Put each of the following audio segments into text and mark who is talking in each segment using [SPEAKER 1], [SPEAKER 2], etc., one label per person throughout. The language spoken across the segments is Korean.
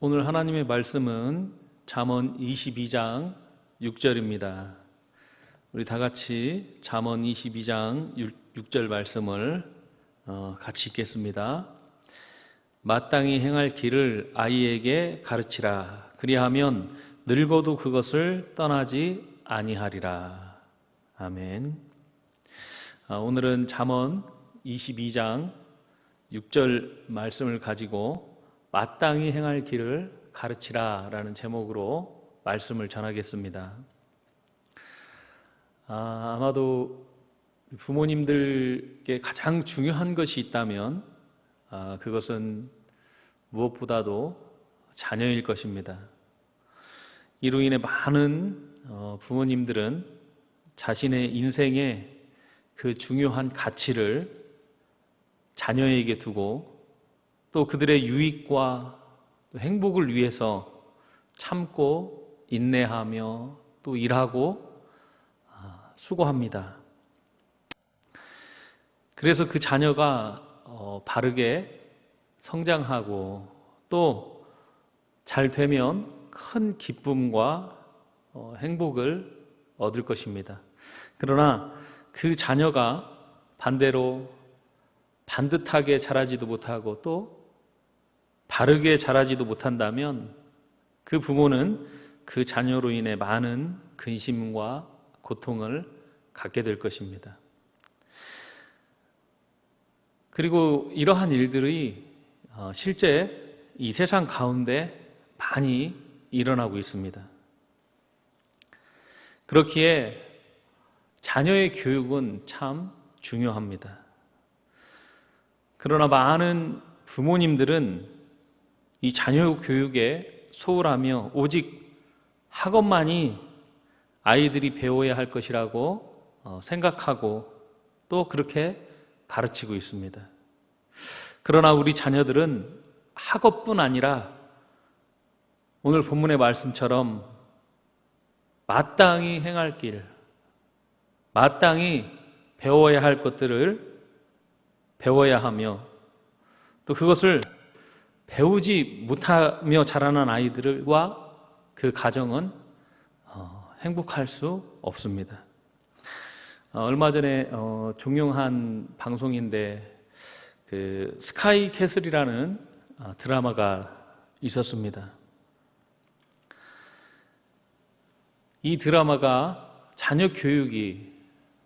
[SPEAKER 1] 오늘 하나님의 말씀은 잠언 22장 6절입니다. 우리 다 같이 잠언 22장 6 절 말씀을 어, 같이 읽겠습니다. 마땅히 행할 길을 아이에게 가르치라. 그리하면 늙어도 그것을 떠나지 아니하리라. 아멘. 아, 오늘은 잠언 22장 6절 말씀을 가지고 마땅히 행할 길을 가르치라라는 제목으로 말씀을 전하겠습니다. 아, 아마도 부모님들께 가장 중요한 것이 있다면 아, 그것은 무엇보다도 자녀일 것입니다. 이로 인해 많은 어, 부모님들은 자신의 인생에 그 중요한 가치를 자녀에게 두고 또 그들의 유익과 또 행복을 위해서 참고 인내하며 또 일하고 아, 수고합니다. 그래서 그 자녀가 어, 바르게 성장하고 또 잘 되면 큰 기쁨과 어, 행복을 얻을 것입니다. 그러나 그 자녀가 반대로 반듯하게 자라지도 못하고 또 바르게 자라지도 못한다면 그 부모는 그 자녀로 인해 많은 근심과 고통을 갖게 될 것입니다. 그리고 이러한 일들이 어, 실제 이 세상 가운데 많이 일어나고 있습니다. 그렇기에 자녀의 교육은 참 중요합니다. 그러나 많은 부모님들은 이 자녀 교육에 소홀하며 오직 학업만이 아이들이 배워야 할 것이라고 어, 생각하고 또 그렇게 가르치고 있습니다. 그러나 우리 자녀들은 학업뿐 아니라 오늘 본문의 말씀처럼 마땅히 행할 길, 마땅히 배워야 할 것들을 배워야 하며 또 그것을 배우지 못하며 자라난 아이들과 그 가정은 어, 행복할 수 없습니다. 어, 얼마 전에 어, 종영한 방송인데 그 스카이 캐슬이라는 어, 드라마가 있었습니다. 이 드라마가 자녀 교육이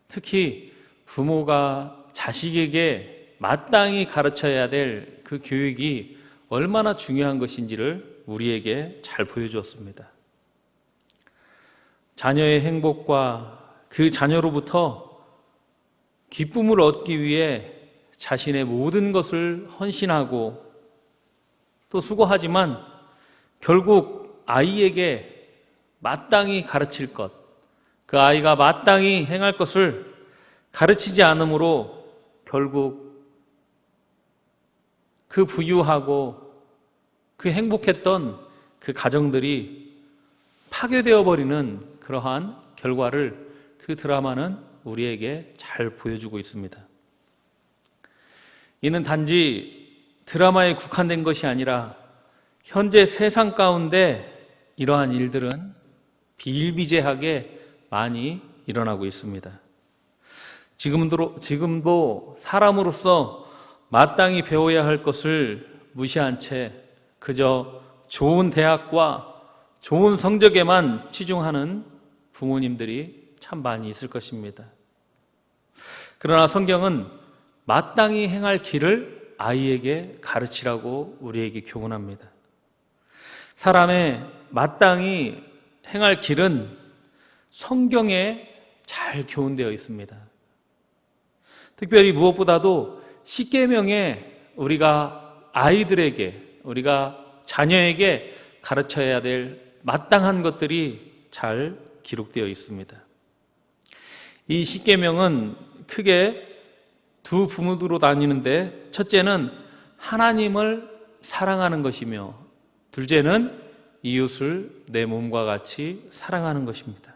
[SPEAKER 1] 특히 부모가 자식에게 마땅히 가르쳐야 될 그 교육이 얼마나 중요한 것인지를 우리에게 잘 보여주었습니다. 자녀의 행복과 그 자녀로부터 기쁨을 얻기 위해 자신의 모든 것을 헌신하고 또 수고하지만 결국 아이에게 마땅히 가르칠 것, 그 아이가 마땅히 행할 것을 가르치지 않으므로 결국 그 부유하고 그 행복했던 그 가정들이 파괴되어 버리는 그러한 결과를 그 드라마는 우리에게 잘 보여주고 있습니다. 이는 단지 드라마에 국한된 것이 아니라 현재 세상 가운데 이러한 일들은 비일비재하게 많이 일어나고 있습니다. 지금도, 지금도 사람으로서 마땅히 배워야 할 것을 무시한 채 그저 좋은 대학과 좋은 성적에만 치중하는 부모님들이 참 많이 있을 것입니다. 그러나 성경은 마땅히 행할 길을 아이에게 가르치라고 우리에게 교훈합니다. 사람의 마땅히 행할 길은 성경에 잘 교훈되어 있습니다. 특별히 무엇보다도 십계명에 우리가 아이들에게 우리가 자녀에게 가르쳐야 될 마땅한 것들이 잘 기록되어 있습니다. 이 십계명은 크게 두 부문으로 다니는데 첫째는 하나님을 사랑하는 것이며 둘째는 이웃을 내 몸과 같이 사랑하는 것입니다.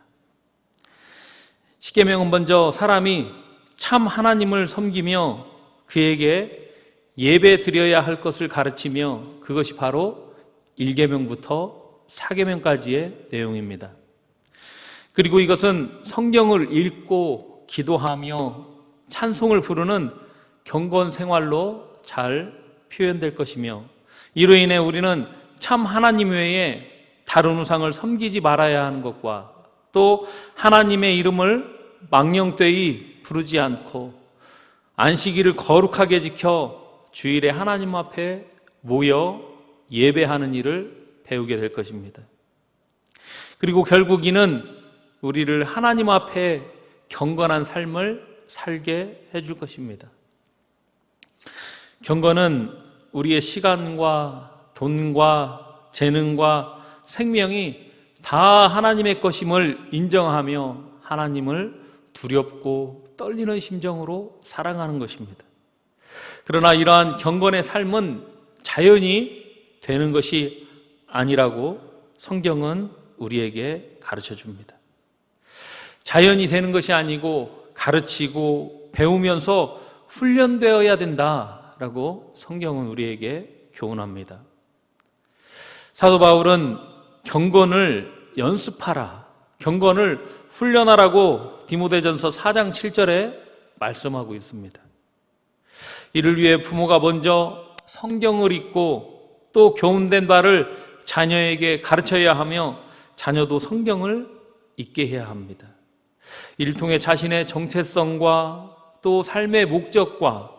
[SPEAKER 1] 십계명은 먼저 사람이 참 하나님을 섬기며 그에게 예배 드려야 할 것을 가르치며 그것이 바로 1계명부터 4계명까지의 내용입니다. 그리고 이것은 성경을 읽고 기도하며 찬송을 부르는 경건 생활로 잘 표현될 것이며 이로 인해 우리는 참 하나님 외에 다른 우상을 섬기지 말아야 하는 것과 또 하나님의 이름을 망령되이 부르지 않고 안식일을 거룩하게 지켜 주일에 하나님 앞에 모여 예배하는 일을 배우게 될 것입니다. 그리고 결국 이는 우리를 하나님 앞에 경건한 삶을 살게 해줄 것입니다. 경건은 우리의 시간과 돈과 재능과 생명이 다 하나님의 것임을 인정하며 하나님을 두렵고 떨리는 심정으로 사랑하는 것입니다. 그러나 이러한 경건의 삶은 자연이 되는 것이 아니라고 성경은 우리에게 가르쳐 줍니다. 자연이 되는 것이 아니고 가르치고 배우면서 훈련되어야 된다라고 성경은 우리에게 교훈합니다. 사도 바울은 경건을 연습하라, 경건을 훈련하라고 디모데전서 4장 7절에 말씀하고 있습니다. 이를 위해 부모가 먼저 성경을 읽고 또 교훈된 바를 자녀에게 가르쳐야 하며 자녀도 성경을 읽게 해야 합니다. 이를 통해 자신의 정체성과 또 삶의 목적과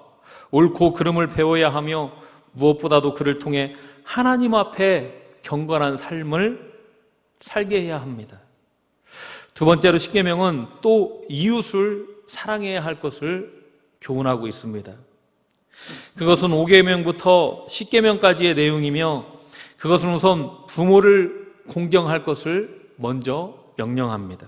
[SPEAKER 1] 옳고 그름을 배워야 하며 무엇보다도 그를 통해 하나님 앞에 경건한 삶을 살게 해야 합니다. 두 번째로 십계명은 또 이웃을 사랑해야 할 것을 교훈하고 있습니다. 그것은 5계명부터 10계명까지의 내용이며 그것은 우선 부모를 공경할 것을 먼저 명령합니다.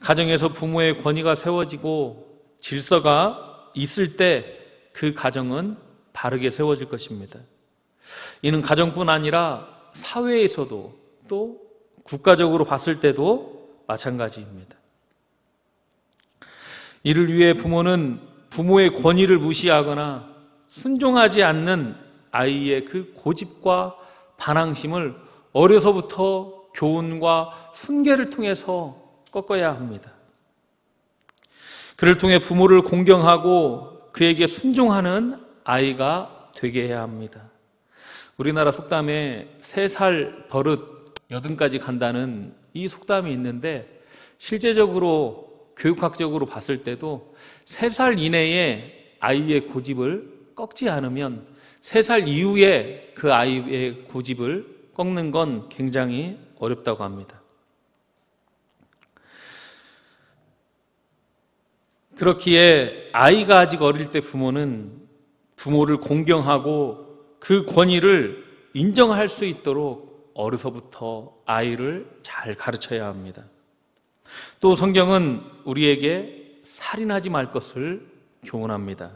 [SPEAKER 1] 가정에서 부모의 권위가 세워지고 질서가 있을 때 그 가정은 바르게 세워질 것입니다. 이는 가정뿐 아니라 사회에서도 또 국가적으로 봤을 때도 마찬가지입니다. 이를 위해 부모는 부모의 권위를 무시하거나 순종하지 않는 아이의 그 고집과 반항심을 어려서부터 교훈과 훈계를 통해서 꺾어야 합니다. 그를 통해 부모를 공경하고 그에게 순종하는 아이가 되게 해야 합니다. 우리나라 속담에 세 살 버릇 여든까지 간다는 이 속담이 있는데 실제적으로 교육학적으로 봤을 때도 세살 이내에 아이의 고집을 꺾지 않으면 세살 이후에 그 아이의 고집을 꺾는 건 굉장히 어렵다고 합니다. 그렇기에 아이가 아직 어릴 때 부모는 부모를 공경하고 그 권위를 인정할 수 있도록 어려서부터 아이를 잘 가르쳐야 합니다. 또 성경은 우리에게 살인하지 말 것을 교훈합니다.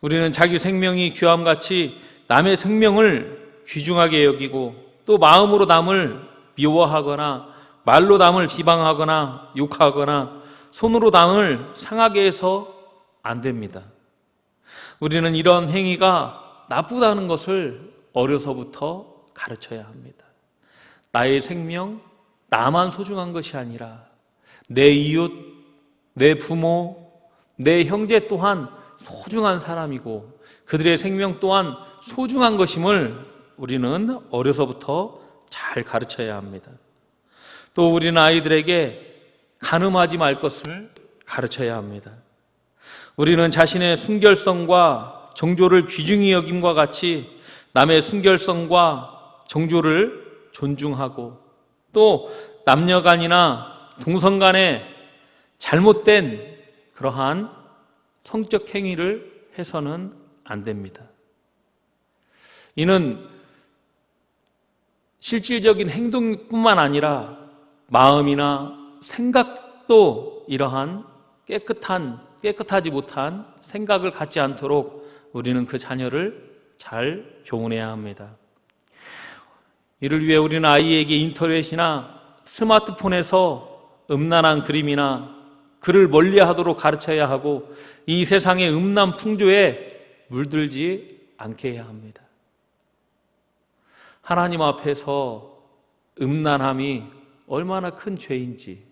[SPEAKER 1] 우리는 자기 생명이 귀함같이 남의 생명을 귀중하게 여기고 또 마음으로 남을 미워하거나 말로 남을 비방하거나 욕하거나 손으로 남을 상하게 해서 안 됩니다. 우리는 이런 행위가 나쁘다는 것을 어려서부터 가르쳐야 합니다. 나의 생명, 나만 소중한 것이 아니라 내 이웃, 내 부모, 내 형제 또한 소중한 사람이고 그들의 생명 또한 소중한 것임을 우리는 어려서부터 잘 가르쳐야 합니다. 또 우리는 아이들에게 가늠하지 말 것을 가르쳐야 합니다. 우리는 자신의 순결성과 정조를 귀중히 여김과 같이 남의 순결성과 정조를 존중하고 또 남녀 간이나 동성 간에 잘못된 그러한 성적 행위를 해서는 안 됩니다. 이는 실질적인 행동뿐만 아니라 마음이나 생각도 이러한 깨끗한 깨끗하지 못한 생각을 갖지 않도록 우리는 그 자녀를 잘 교훈해야 합니다. 이를 위해 우리는 아이에게 인터넷이나 스마트폰에서 음란한 그림이나 글을 멀리 하도록 가르쳐야 하고 이 세상의 음란 풍조에 물들지 않게 해야 합니다. 하나님 앞에서 음란함이 얼마나 큰 죄인지,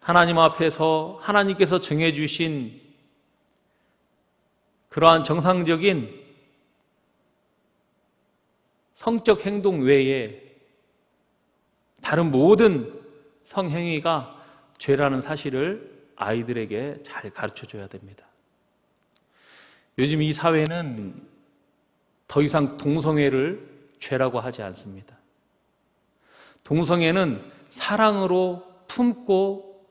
[SPEAKER 1] 하나님 앞에서 하나님께서 정해 주신 그러한 정상적인 성적 행동 외에 다른 모든 성행위가 죄라는 사실을 아이들에게 잘 가르쳐 줘야 됩니다. 요즘 이 사회는 더 이상 동성애를 죄라고 하지 않습니다. 동성애는 사랑으로 품고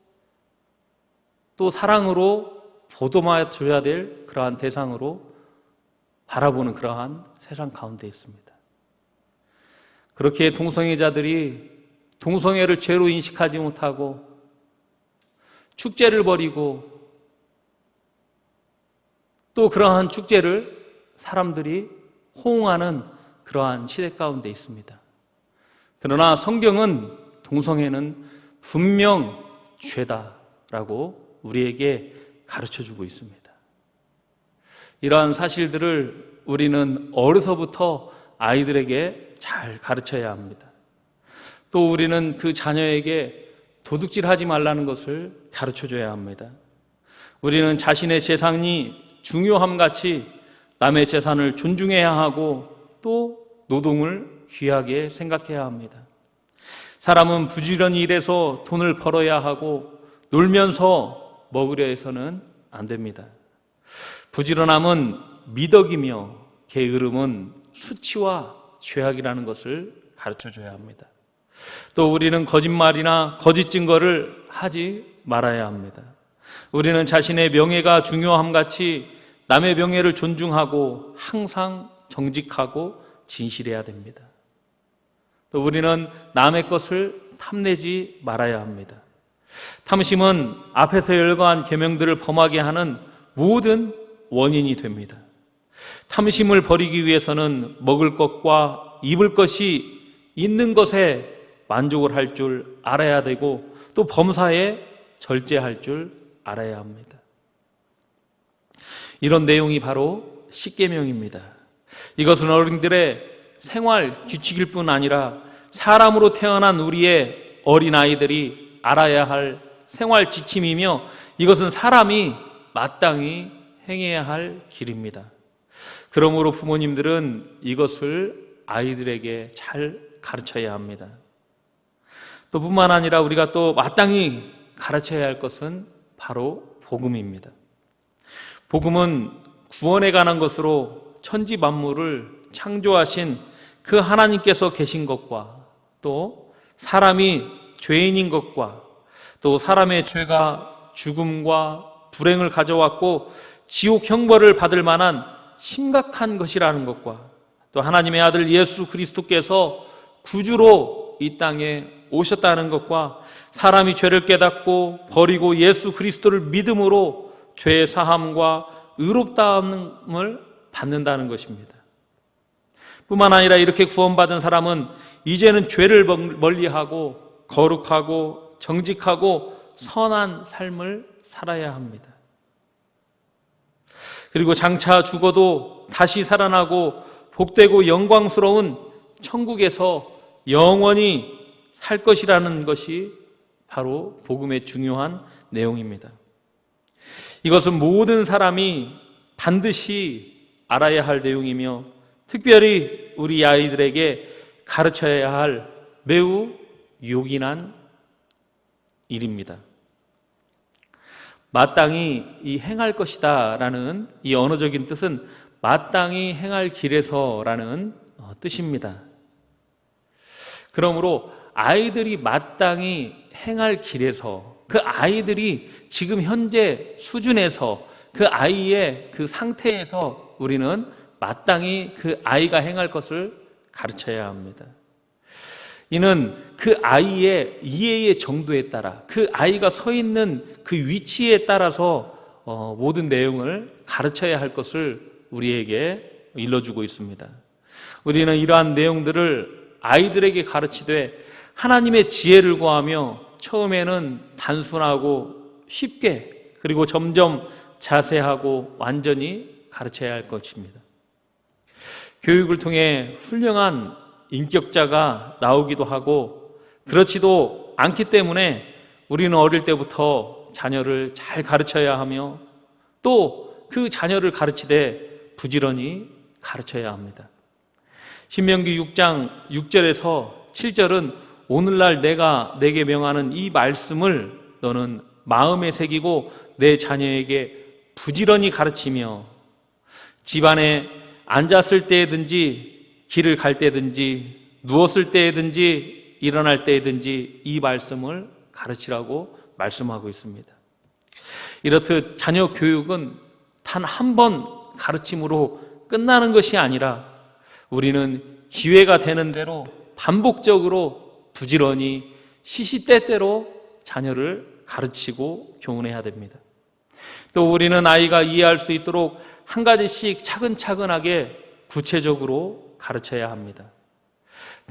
[SPEAKER 1] 또 사랑으로 보도마 줘야 될 그러한 대상으로 바라보는 그러한 세상 가운데 있습니다. 그렇게 동성애자들이 동성애를 죄로 인식하지 못하고 축제를 벌이고 또 그러한 축제를 사람들이 호응하는 그러한 시대 가운데 있습니다. 그러나 성경은 동성애는 분명 죄다라고 우리에게 가르쳐 주고 있습니다. 이러한 사실들을 우리는 어려서부터 아이들에게 잘 가르쳐야 합니다. 또 우리는 그 자녀에게 도둑질 하지 말라는 것을 가르쳐 줘야 합니다. 우리는 자신의 재산이 중요함 같이 남의 재산을 존중해야 하고 또 노동을 귀하게 생각해야 합니다. 사람은 부지런히 일해서 돈을 벌어야 하고 놀면서 먹으려 해서는 안 됩니다. 부지런함은 미덕이며 게으름은 수치와 죄악이라는 것을 가르쳐 줘야 합니다. 또 우리는 거짓말이나 거짓 증거를 하지 말아야 합니다. 우리는 자신의 명예가 중요함 같이 남의 명예를 존중하고 항상 정직하고 진실해야 됩니다. 또 우리는 남의 것을 탐내지 말아야 합니다. 탐심은 앞에서 열거한 계명들을 범하게 하는 모든 원인이 됩니다. 탐심을 버리기 위해서는 먹을 것과 입을 것이 있는 것에 만족을 할 줄 알아야 되고 또 범사에 절제할 줄 알아야 합니다. 이런 내용이 바로 십계명입니다. 이것은 어른들의 생활 규칙일 뿐 아니라 사람으로 태어난 우리의 어린 아이들이 알아야 할 생활 지침이며 이것은 사람이 마땅히 행해야 할 길입니다. 그러므로 부모님들은 이것을 아이들에게 잘 가르쳐야 합니다. 또 뿐만 아니라 우리가 또 마땅히 가르쳐야 할 것은 바로 복음입니다. 복음은 구원에 관한 것으로 천지 만물을 창조하신 그 하나님께서 계신 것과 또 사람이 죄인인 것과 또 사람의 죄가 죽음과 불행을 가져왔고 지옥 형벌을 받을 만한 심각한 것이라는 것과 또 하나님의 아들 예수 그리스도께서 구주로 이 땅에 오셨다는 것과 사람이 죄를 깨닫고 버리고 예수 그리스도를 믿음으로 죄의 사함과 의롭다함을 받는다는 것입니다. 뿐만 아니라 이렇게 구원받은 사람은 이제는 죄를 멀리하고 거룩하고 정직하고 선한 삶을 살아야 합니다. 그리고 장차 죽어도 다시 살아나고 복되고 영광스러운 천국에서 영원히 살 것이라는 것이 바로 복음의 중요한 내용입니다. 이것은 모든 사람이 반드시 알아야 할 내용이며 특별히 우리 아이들에게 가르쳐야 할 매우 요긴한 일입니다. 마땅히 이 행할 것이다라는 이 언어적인 뜻은 마땅히 행할 길에서라는 어, 뜻입니다. 그러므로 아이들이 마땅히 행할 길에서 그 아이들이 지금 현재 수준에서 그 아이의 그 상태에서 우리는 마땅히 그 아이가 행할 것을 가르쳐야 합니다. 이는 그 아이의 이해의 정도에 따라 그 아이가 서 있는 그 위치에 따라서 어, 모든 내용을 가르쳐야 할 것을 우리에게 일러주고 있습니다. 우리는 이러한 내용들을 아이들에게 가르치되 하나님의 지혜를 구하며 처음에는 단순하고 쉽게 그리고 점점 자세하고 완전히 가르쳐야 할 것입니다. 교육을 통해 훌륭한 인격자가 나오기도 하고 그렇지도 않기 때문에 우리는 어릴 때부터 자녀를 잘 가르쳐야 하며 또 그 자녀를 가르치되 부지런히 가르쳐야 합니다. 신명기 6장 6절에서 7절은 오늘날 내가 내게 명하는 이 말씀을 너는 마음에 새기고 내 자녀에게 부지런히 가르치며 집안에 앉았을 때든지 길을 갈 때든지 누웠을 때든지 일어날 때든지 이 말씀을 가르치라고 말씀하고 있습니다. 이렇듯 자녀 교육은 단 한 번 가르침으로 끝나는 것이 아니라 우리는 기회가 되는 대로 반복적으로 부지런히 시시때때로 자녀를 가르치고 교훈해야 됩니다. 또 우리는 아이가 이해할 수 있도록 한 가지씩 차근차근하게 구체적으로 가르쳐야 합니다.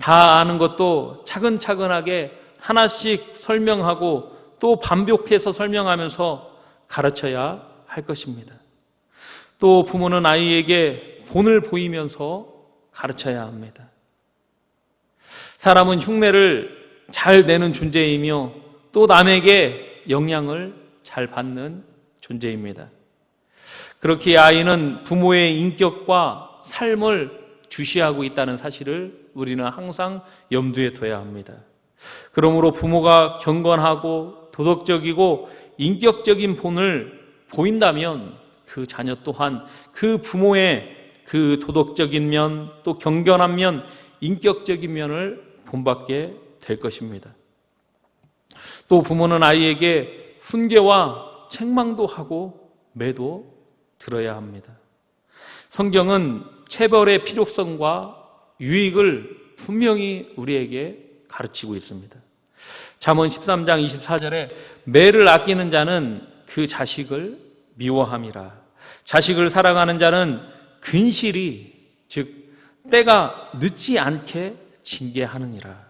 [SPEAKER 1] 다 아는 것도 차근차근하게 하나씩 설명하고 또 반복해서 설명하면서 가르쳐야 할 것입니다. 또 부모는 아이에게 본을 보이면서 가르쳐야 합니다. 사람은 흉내를 잘 내는 존재이며 또 남에게 영향을 잘 받는 존재입니다. 그렇게 아이는 부모의 인격과 삶을 주시하고 있다는 사실을 우리는 항상 염두에 둬야 합니다. 그러므로 부모가 경건하고 도덕적이고 인격적인 본을 보인다면 그 자녀 또한 그 부모의 그 도덕적인 면, 또 경건한 면, 인격적인 면을 본받게 될 것입니다. 또 부모는 아이에게 훈계와 책망도 하고 매도 들어야 합니다. 성경은 체벌의 필요성과 유익을 분명히 우리에게 가르치고 있습니다. 잠언 13장 24절에 매를 아끼는 자는 그 자식을 미워함이라. 자식을 사랑하는 자는 근실이 즉 때가 늦지 않게 징계하느니라.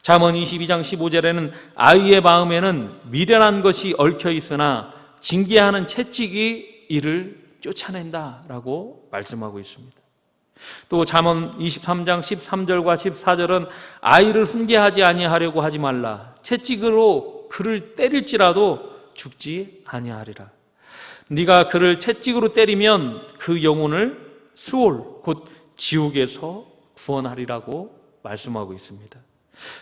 [SPEAKER 1] 잠언 22장 15절에는 아이의 마음에는 미련한 것이 얽혀 있으나 징계하는 채찍이 이를 쫓아낸다라고 말씀하고 있습니다. 또 잠언 23장 13절과 14절은 아이를 훈계하지 아니하려고 하지 말라. 채찍으로 그를 때릴지라도 죽지 아니하리라. 네가 그를 채찍으로 때리면 그 영혼을 수올 곧 지옥에서 구원하리라고 말씀하고 있습니다.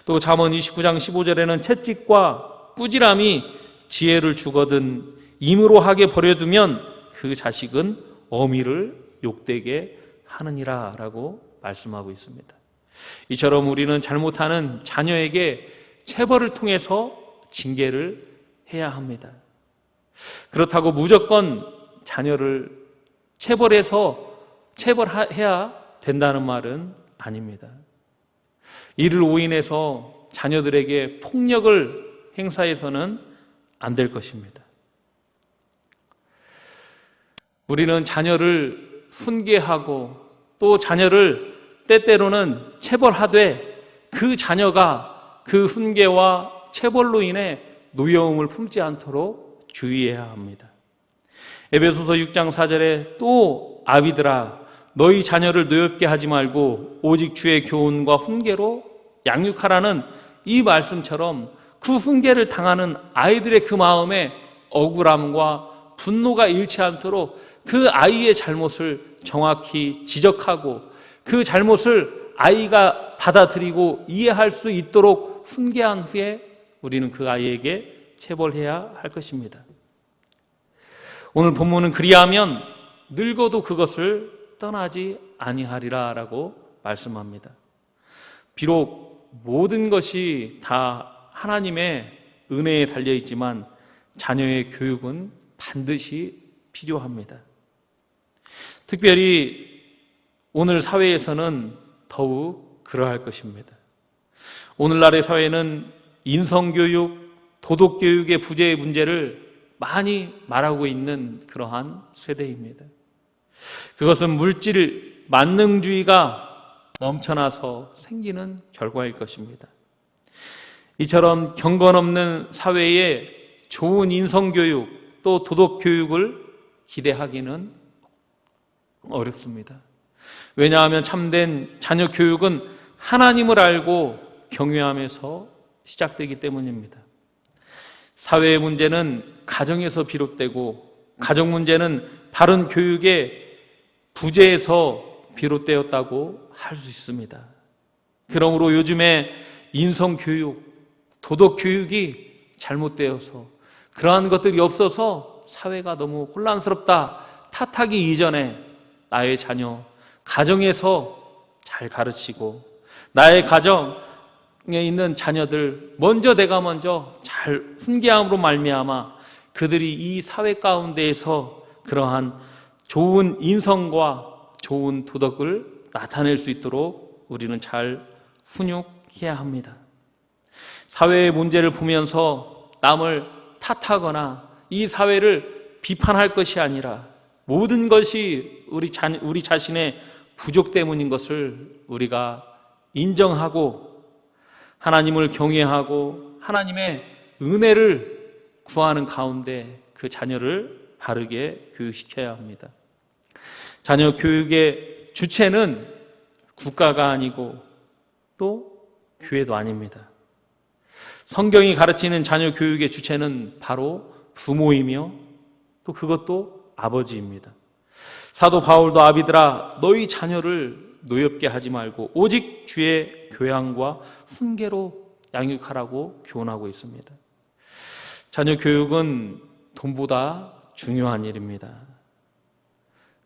[SPEAKER 1] 또 잠언 29장 15절에는 채찍과 꾸지람이 지혜를 주거든 임으로 하게 버려두면 그 자식은 어미를 욕되게 하느니라라고 말씀하고 있습니다. 이처럼 우리는 잘못하는 자녀에게 체벌을 통해서 징계를 해야 합니다. 그렇다고 무조건 자녀를 체벌해서 체벌해야 된다는 말은 아닙니다. 이를 오인해서 자녀들에게 폭력을 행사해서는 안 될 것입니다. 우리는 자녀를 훈계하고 또 자녀를 때때로는 체벌하되 그 자녀가 그 훈계와 체벌로 인해 노여움을 품지 않도록 주의해야 합니다. 에베소서 6장 4절에 또 아비들아 너희 자녀를 노엽게 하지 말고 오직 주의 교훈과 훈계로 양육하라는 이 말씀처럼 그 훈계를 당하는 아이들의 그 마음에 억울함과 분노가 잃지 않도록 그 아이의 잘못을 정확히 지적하고 그 잘못을 아이가 받아들이고 이해할 수 있도록 훈계한 후에 우리는 그 아이에게 체벌해야 할 것입니다. 오늘 본문은 그리하면 늙어도 그것을 떠나지 아니하리라라고 말씀합니다. 비록 모든 것이 다 하나님의 은혜에 달려 있지만 자녀의 교육은 반드시 필요합니다. 특별히 오늘 사회에서는 더욱 그러할 것입니다. 오늘날의 사회는 인성교육, 도덕교육의 부재의 문제를 많이 말하고 있는 그러한 세대입니다. 그것은 물질 만능주의가 넘쳐나서 생기는 결과일 것입니다. 이처럼 경건 없는 사회에 좋은 인성교육 또 도덕교육을 기대하기는 어렵습니다. 왜냐하면 참된 자녀 교육은 하나님을 알고 경외함에서 시작되기 때문입니다. 사회의 문제는 가정에서 비롯되고 가정 문제는 바른 교육의 부재에서 비롯되었다고 할 수 있습니다. 그러므로 요즘에 인성 교육, 도덕 교육이 잘못되어서 그러한 것들이 없어서 사회가 너무 혼란스럽다 탓하기 이전에 나의 자녀 가정에서 잘 가르치고 나의 가정에 있는 자녀들 먼저 내가 먼저 잘 훈계함으로 말미암아 그들이 이 사회 가운데에서 그러한 좋은 인성과 좋은 도덕을 나타낼 수 있도록 우리는 잘 훈육해야 합니다. 사회의 문제를 보면서 남을 탓하거나 이 사회를 비판할 것이 아니라 모든 것이 우리, 자, 우리 자신의 부족 때문인 것을 우리가 인정하고 하나님을 경외하고 하나님의 은혜를 구하는 가운데 그 자녀를 바르게 교육시켜야 합니다. 자녀 교육의 주체는 국가가 아니고 또 교회도 아닙니다. 성경이 가르치는 자녀 교육의 주체는 바로 부모이며 또 그것도 아버지입니다. 사도 바울도 아비들아 너희 자녀를 노엽게 하지 말고 오직 주의 교양과 훈계로 양육하라고 교훈하고 있습니다. 자녀 교육은 돈보다 중요한 일입니다.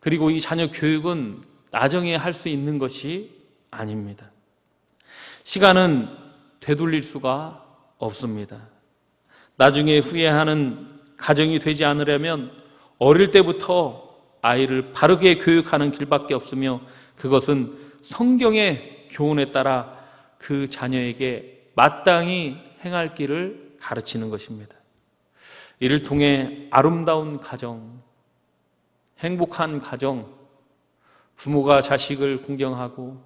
[SPEAKER 1] 그리고 이 자녀 교육은 나중에 할 수 있는 것이 아닙니다. 시간은 되돌릴 수가 없습니다. 나중에 후회하는 가정이 되지 않으려면 어릴 때부터 아이를 바르게 교육하는 길밖에 없으며 그것은 성경의 교훈에 따라 그 자녀에게 마땅히 행할 길을 가르치는 것입니다. 이를 통해 아름다운 가정, 행복한 가정, 부모가 자식을 공경하고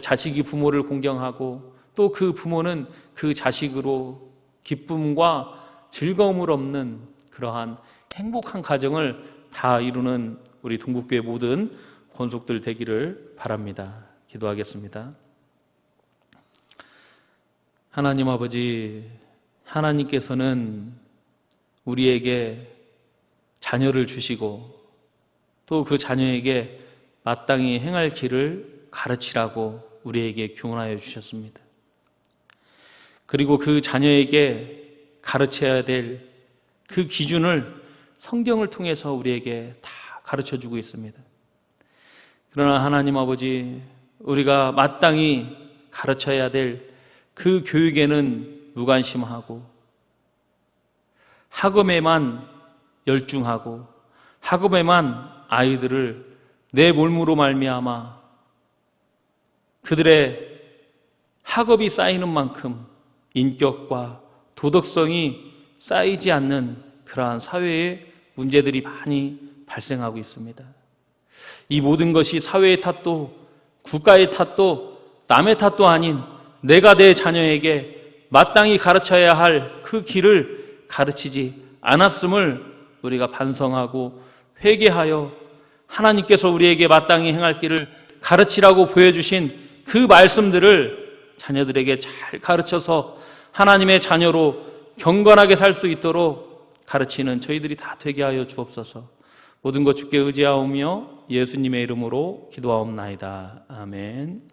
[SPEAKER 1] 자식이 부모를 공경하고 또 그 부모는 그 자식으로 기쁨과 즐거움을 얻는 그러한 행복한 가정을 다 이루는 우리 동국교회 모든 권속들 되기를 바랍니다. 기도하겠습니다. 하나님 아버지, 하나님께서는 우리에게 자녀를 주시고 또 그 자녀에게 마땅히 행할 길을 가르치라고 우리에게 교훈하여 주셨습니다. 그리고 그 자녀에게 가르쳐야 될 그 기준을 성경을 통해서 우리에게 다 가르쳐 주고 있습니다. 그러나 하나님 아버지, 우리가 마땅히 가르쳐야 될 그 교육에는 무관심하고 학업에만 열중하고 학업에만 아이들을 내 몰무로 말미암아 그들의 학업이 쌓이는 만큼 인격과 도덕성이 쌓이지 않는 그러한 사회의 문제들이 많이 발생하고 있습니다. 이 모든 것이 사회의 탓도 국가의 탓도 남의 탓도 아닌 내가 내 자녀에게 마땅히 가르쳐야 할 그 길을 가르치지 않았음을 우리가 반성하고 회개하여 하나님께서 우리에게 마땅히 행할 길을 가르치라고 보여주신 그 말씀들을 자녀들에게 잘 가르쳐서 하나님의 자녀로 경건하게 살 수 있도록 가르치는 저희들이 다 되게 하여 주옵소서. 모든 것 주께 의지하오며 예수님의 이름으로 기도하옵나이다. 아멘.